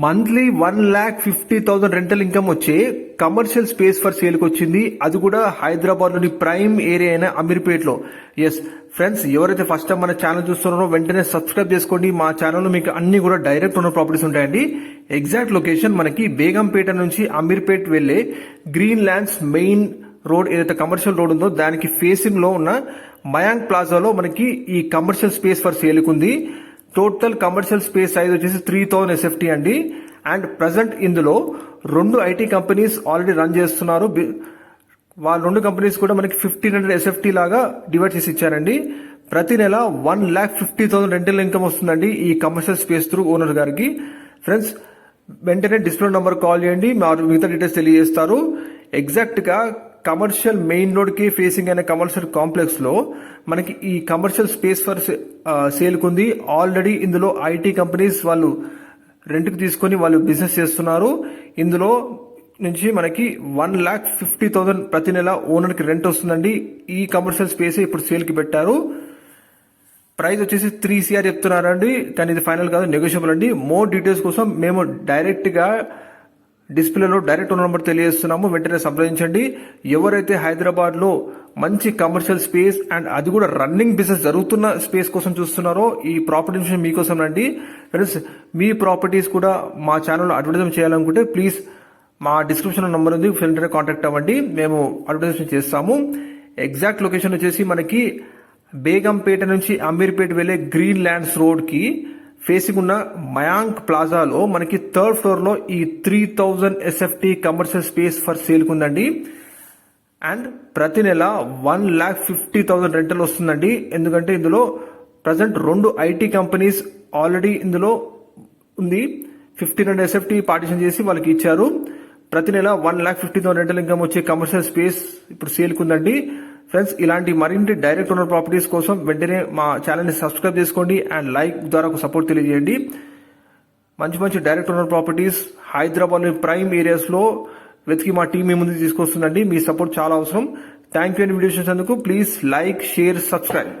Monthly one lakh fifty thousand rental income వచ్చే commercial space for సేల్కి వచ్చింది. అది కూడా హైదరాబాద్లోని ప్రైమ్ ఏరియా అయిన అమీర్పేట్లో. ఎస్ ఫ్రెండ్స్ ఎవరైతే ఫస్ట్ టైం మన ఛానల్ చూస్తున్నారో వెంటనే సబ్స్క్రైబ్ చేసుకోండి. మా ఛానల్లో మీకు అన్ని కూడా డైరెక్ట్ ఉన్న ప్రాపర్టీస్ ఉంటాయండి. ఎగ్జాక్ట్ లొకేషన్ మనకి బేగంపేట నుంచి అమీర్పేట్ వెళ్ళే గ్రీన్ ల్యాండ్స్ మెయిన్ రోడ్ ఏదైతే కమర్షియల్ రోడ్ ఉందో దానికి ఫేసింగ్లో ఉన్న మయాంక్ ప్లాజాలో మనకి ఈ కమర్షియల్ స్పేస్ ఫర్ సేల్కి ఉంది టోటల్ కమర్షియల్ స్పేస్ సైజ్ వచ్చేసి త్రీ థౌసండ్ ఎస్ఎఫ్టీ అండి. అండ్ ప్రజెంట్ ఇందులో రెండు ఐటీ కంపెనీస్ ఆల్రెడీ రన్ చేస్తున్నారు. వాళ్ళ రెండు కంపెనీస్ కూడా మనకి ఫిఫ్టీన్ హండ్రెడ్ ఎస్ఎఫ్టీ లాగా డివైడ్ చేసి ఇచ్చారండి. ప్రతి నెల one lakh fifty thousand rental income వస్తుందండి ఈ కమర్షియల్ స్పేస్ త్రూ ఓనర్ గారికి. ఫ్రెండ్స్ వెంటనే డిస్ప్లే నెంబర్ కాల్ చేయండి. మా మిగతా డీటెయిల్స్ తెలియజేస్తారు. ఎగ్జాక్ట్గా కమర్షియల్ మెయిన్ రోడ్కి ఫేసింగ్ అయిన కమర్షియల్ కాంప్లెక్స్లో మనకి ఈ కమర్షియల్ స్పేస్ ఫర్ సేల్ ఉంది ఆల్రెడీ ఇందులో ఐటీ కంపెనీస్ వాళ్ళు రెంట్కి తీసుకొని వాళ్ళు బిజినెస్ చేస్తున్నారు. ఇందులో నుంచి మనకి వన్ ల్యాక్ ఫిఫ్టీ థౌసండ్ ప్రతి నెల ఓనర్కి రెంట్ వస్తుందండి. ఈ కమర్షియల్ స్పేస్ ఇప్పుడు సేల్కి పెట్టారు. ప్రైస్ వచ్చేసి త్రీ సిఆర్ చెప్తున్నారండి. కానీ ఇది ఫైనల్ కాదు నెగోషియబుల్ అండి. మోర్ డీటెయిల్స్ కోసం మేము డైరెక్ట్గా డిస్ప్లేలో డైరెక్ట్ ఓనర్ నెంబర్ తెలియజేస్తున్నాము. వెంటనే సంప్రదించండి. ఎవరైతే హైదరాబాద్లో మంచి కమర్షియల్ స్పేస్ అండ్ అది కూడా రన్నింగ్ బిజినెస్ జరుగుతున్న స్పేస్ కోసం చూస్తున్నారో ఈ ప్రాపర్టీ విషయం మీకోసం రండి. ఫ్రెండ్స్ మీ ప్రాపర్టీస్ కూడా మా ఛానల్లో అడ్వర్టైజ్మెంట్ చేయాలనుకుంటే ప్లీజ్ మా డిస్క్రిప్షన్ నెంబర్ ఉంది. వెంటనే కాంటాక్ట్ అవ్వండి. మేము అడ్వర్టైజ్మెంట్ చేస్తాము. ఎగ్జాక్ట్ లొకేషన్ వచ్చేసి మనకి బేగంపేట నుంచి అమీర్పేట వెళ్ళే గ్రీన్ ల్యాండ్స్ రోడ్కి ఫేసింగ్ ఉన్న మయాంక్ ప్లాజాలో మనకి థర్డ్ ఫ్లోర్లో ఈ three thousand SFT commercial space for sale ఉందండి అండ్ ప్రతి నెల one lakh fifty thousand rental వస్తుందండి. ఎందుకంటే ఇందులో ప్రజెంట్ రెండు ఐటీ కంపెనీస్ ఆల్రెడీ ఇందులో ఉంది. ఫిఫ్టీన్ హండ్రెడ్ ఎస్ఎఫ్టీ పార్టిషన్ చేసి వాళ్ళకి ఇచ్చారు. ప్రతి నెల one lakh fifty thousand rental income వచ్చే కమర్షియల్ స్పేస్ ఇప్పుడు సేల్ ఉందండి ఫ్రెండ్స్ ఇలాంటి మరిన్ని డైరెక్ట్ ఓనర్ ప్రాపర్టీస్ కోసం వెంటనే మా ఛానల్ని సబ్స్క్రైబ్ చేసుకోండి అండ్ లైక్ ద్వారా ఒక సపోర్ట్ తెలియజేయండి. మంచి మంచి direct owner properties Hyderabad prime ఏరియాస్లో వెతికి మా టీం మీ ముందు తీసుకొస్తుందండి. మీ సపోర్ట్ చాలా అవసరం. థ్యాంక్ యూ అండి వీడియో చూసినందుకు ప్లీజ్ లైక్ షేర్ సబ్స్క్రైబ్